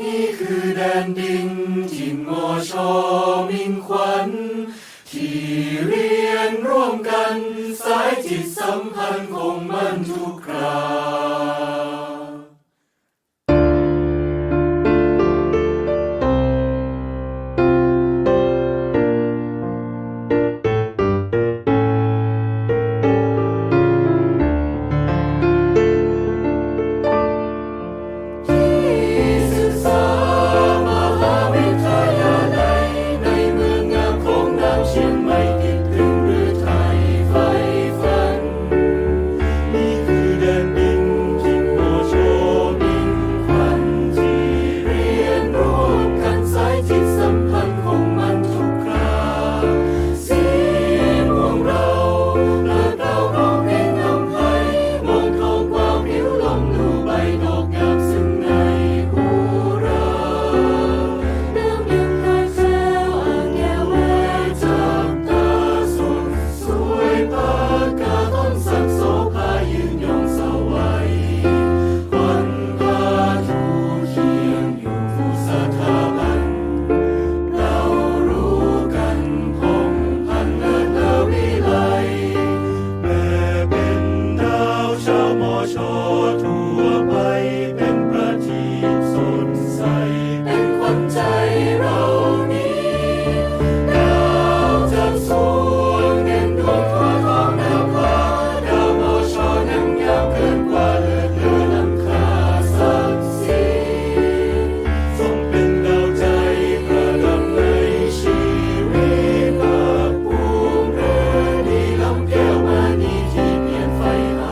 นี่คือแดนดินที่มอชอมิงขวัญ ที่เรียนร่วมกัน สายจิตสัมพันธ์คงมั่นทุกครา